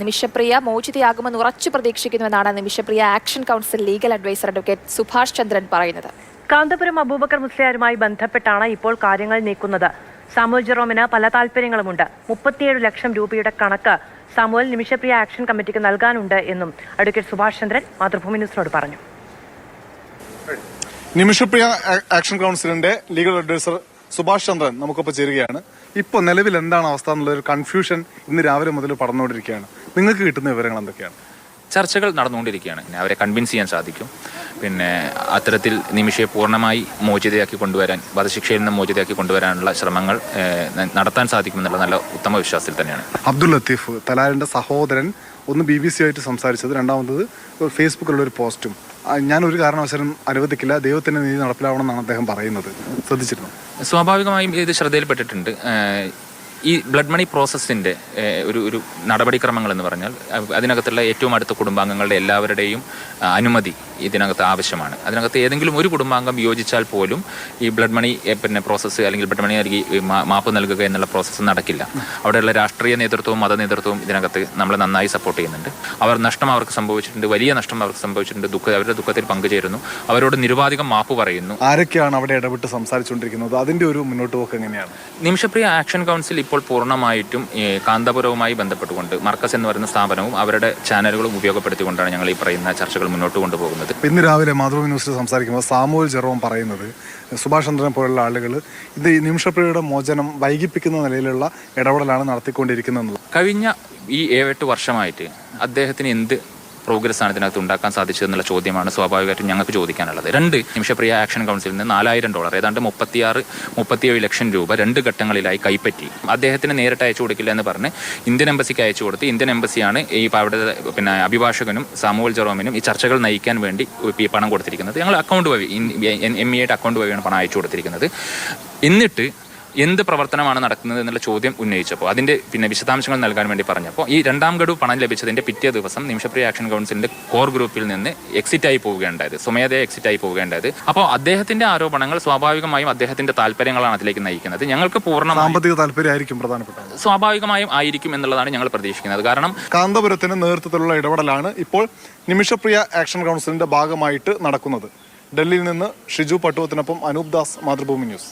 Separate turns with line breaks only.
നിമിഷപ്രിയ മോചിതയാകുമെന്ന് ഉറച്ചു പ്രതീക്ഷിക്കുന്നുവെന്നാണ് Nimishapriya action council legal adviser advocate Subhash Chandran പറയുന്നത്.
കാന്തപുരം അബൂബക്കർ മുസ്ലിയാരുമായി ബന്ധപ്പെട്ടാണ് ഇപ്പോൾ കാര്യങ്ങൾ നീക്കുന്നത്. സാമുൽ ജെറോമിന് പല താല്പര്യങ്ങളുമുണ്ട് മുപ്പത്തിയേഴ് ലക്ഷം രൂപയുടെ കണക്ക് സാമുവൽ നിമിഷപ്രിയ ആക്ഷൻ കമ്മിറ്റിക്ക് നൽകാനുണ്ട് എന്നും അഡ്വക്കേറ്റ് സുഭാഷ് ചന്ദ്രൻ മാതൃഭൂമി ന്യൂസിനോട് പറഞ്ഞു.
നിമിഷപ്രിയ ആക്ഷൻ കൗൺസിലിന്റെ ലീഗൽ അഡ്വൈസർ സുഭാഷ് ചന്ദ്രൻ നമുക്കൊപ്പം ചേരുകയാണ്. ഇപ്പോൾ നിലവിൽ എന്താണ് അവസ്ഥ എന്നുള്ള ഒരു കൺഫ്യൂഷൻ ഇന്ന് രാവിലെ മുതൽ പറഞ്ഞുകൊണ്ടിരിക്കുകയാണ് നിങ്ങൾക്ക് കിട്ടുന്ന വിവരങ്ങൾ എന്തൊക്കെയാണ്?
ചർച്ചകൾ നടന്നുകൊണ്ടിരിക്കുകയാണ്. പിന്നെ അവരെ കൺവിൻസ് ചെയ്യാൻ സാധിക്കും. പിന്നെ അത്തരത്തിൽ നിമിഷയെ പൂർണമായി മോചിതയാക്കി കൊണ്ടുവരാൻ വധശിക്ഷയിൽ നിന്ന് മോചിതയാക്കി കൊണ്ടുവരാനുള്ള ശ്രമങ്ങൾ നടത്താൻ സാധിക്കുമെന്നുള്ള നല്ല ഉത്തമ വിശ്വാസത്തിൽ തന്നെയാണ്.
അബ്ദുൽ ലത്തീഫ് തലാലിന്റെ സഹോദരൻ ഒന്ന് ബി ബി സി ആയിട്ട് സംസാരിച്ചത്. രണ്ടാമത്തത് ഫേസ്ബുക്കിലുള്ള ഒരു പോസ്റ്റും ഞാൻ ഒരു കാരണവശാലും അനുവദിക്കില്ല. ദൈവത്തിന്റെ നീതി നടപ്പിലാവണം എന്നാണ് അദ്ദേഹം പറയുന്നത്. ശ്രദ്ധിച്ചിരുന്നു.
സ്വാഭാവികമായും ഇത് ശ്രദ്ധയിൽപ്പെട്ടിട്ടുണ്ട്. ഈ ബ്ലഡ് മണി പ്രോസസ്സിന്റെ ഒരു ഒരു നടപടിക്രമങ്ങൾ എന്ന് പറഞ്ഞാൽ അതിനകത്തുള്ള ഏറ്റവും അടുത്ത കുടുംബാംഗങ്ങളുടെ എല്ലാവരുടെയും അനുമതി ഇതിനകത്ത് ആവശ്യമാണ്. അതിനകത്ത് ഏതെങ്കിലും ഒരു കുടുംബാംഗം യോജിച്ചാൽ പോലും ഈ ബ്ലഡ് മണി പിന്നെ പ്രോസസ്സ് അല്ലെങ്കിൽ ബ്ലഡ് മണി നൽകി മാപ്പ് നൽകുക എന്നുള്ള പ്രോസസ്സ് നടക്കില്ല. അവിടെയുള്ള രാഷ്ട്രീയ നേതൃത്വവും മത നേതൃത്വവും ഇതിനകത്ത് നമ്മളെ നന്നായി സപ്പോർട്ട് ചെയ്യുന്നുണ്ട്. അവർ നഷ്ടം അവർക്ക് സംഭവിച്ചിട്ടുണ്ട് വലിയ നഷ്ടം അവർക്ക് സംഭവിച്ചിട്ടുണ്ട് ദുഃഖ അവരുടെ ദുഃഖത്തിൽ പങ്കുചേരുന്നു. അവരോട് നിരുപാധികം മാപ്പ് പറയുന്നു.
ആരൊക്കെയാണ് അവിടെ ഇടപെട്ട് സംസാരിച്ചുകൊണ്ടിരിക്കുന്നത്? അതിന്റെ ഒരു മുന്നോട്ട് പോക്ക് എങ്ങനെയാണ്?
നിമിഷപ്രിയ ആക്ഷൻ കൗൺസിൽ ഇപ്പോൾ പൂർണമായിട്ടും കാന്തപുരവുമായി ബന്ധപ്പെട്ടുകൊണ്ട് മർക്കസ് എന്ന് പറയുന്ന സ്ഥാപനവും അവരുടെ ചാനലുകളും ഉപയോഗപ്പെടുത്തിക്കൊണ്ടാണ് ഞങ്ങൾ ഈ പറയുന്ന ചർച്ചകൾ മുന്നോട്ട് കൊണ്ടുപോകുന്നത്.
ഇന്ന് രാവിലെ മാതൃഭൂമി ന്യൂസിൽ സംസാരിക്കുമ്പോൾ സാമൂഹ്യ ചെറുവം പറയുന്നത് സുഭാഷ് ചന്ദ്രനെ പോലുള്ള ആളുകൾ ഇത് ഈ നിമിഷപ്രിയയുടെ മോചനം വൈകിപ്പിക്കുന്ന നിലയിലുള്ള ഇടപെടലാണ് നടത്തിക്കൊണ്ടിരിക്കുന്നത്
കഴിഞ്ഞ ഈ ഏഴെട്ട് വർഷമായിട്ട് അദ്ദേഹത്തിന് എന്ത് പ്രോഗ്രസ് ആണ് ഇതിനകത്ത് ഉണ്ടാക്കാൻ സാധിച്ചതെന്നുള്ള ചോദ്യമാണ് സ്വാഭാവികമായിട്ടും ഞങ്ങൾക്ക് ചോദിക്കാനുള്ളത്. രണ്ട് നിമിഷപ്രിയ ആക്ഷൻ കൗൺസിലിൽ നിന്ന് നാലായിരം ഡോളർ ഏതാണ്ട് മുപ്പത്തിയാറ് മുപ്പത്തിയേഴ് ലക്ഷം രൂപ രണ്ട് ഘട്ടങ്ങളിലായി കൈപ്പറ്റി. അദ്ദേഹത്തിന് നേരിട്ട് അയച്ചു കൊടുക്കില്ല എന്ന് പറഞ്ഞ് ഇന്ത്യൻ എംബസിക്ക് അയച്ചു കൊടുത്ത് ഇന്ത്യൻ എംബസിയാണ് ഈ അവിടെ പിന്നെ അഭിഭാഷകനും സാമുവൽ ജെറോമിനും ഈ ചർച്ചകൾ നയിക്കാൻ വേണ്ടി പണം കൊടുത്തിരിക്കുന്നത്. ഞങ്ങൾ അക്കൗണ്ട് വഴി എം ഇ അക്കൗണ്ട് വഴിയാണ് പണം അയച്ചു കൊടുത്തിരിക്കുന്നത്. എന്നിട്ട് എന്ത് പ്രവർത്തനമാണ് നടക്കുന്നത് എന്നുള്ള ചോദ്യം ഉന്നയിച്ചപ്പോൾ അതിന്റെ പിന്നെ വിശദാംശങ്ങൾ നൽകാൻ വേണ്ടി പറഞ്ഞപ്പോൾ ഈ രണ്ടാം ഗഡു പണം ലഭിച്ചതിന്റെ പിറ്റേ ദിവസം നിമിഷപ്രിയ ആക്ഷൻ കൗൺസിലിന്റെ കോർ ഗ്രൂപ്പിൽ നിന്ന് എക്സിറ്റ് ആയി പോവുകയുണ്ടായത് സ്വമേധയെ എക്സിറ്റ് ആയി പോവുകയുണ്ടായത്. അപ്പോൾ അദ്ദേഹത്തിന്റെ ആരോപണങ്ങൾ സ്വാഭാവികമായും അദ്ദേഹത്തിന്റെ താല്പര്യങ്ങളാണ് അതിലേക്ക് നയിക്കുന്നത്. ഞങ്ങൾക്ക് പൂർണ
സാമ്പത്തിക താല്പര്യമായിരിക്കും പ്രധാനപ്പെട്ടത്
സ്വാഭാവികമായും ആയിരിക്കും എന്നുള്ളതാണ് ഞങ്ങൾ പ്രതീക്ഷിക്കുന്നത്. കാരണം
കാന്തപുരത്തിന് നേതൃത്വത്തിലുള്ള ഇടപെടലാണ് ഇപ്പോൾ നിമിഷപ്രിയ ആക്ഷൻ കൗൺസിലിന്റെ ഭാഗമായിട്ട് നടക്കുന്നത്. ഡൽഹിയിൽ നിന്ന് ഷിജു പട്ടുവത്തിനൊപ്പം അനൂപ് ദാസ് മാതൃഭൂമി ന്യൂസ്.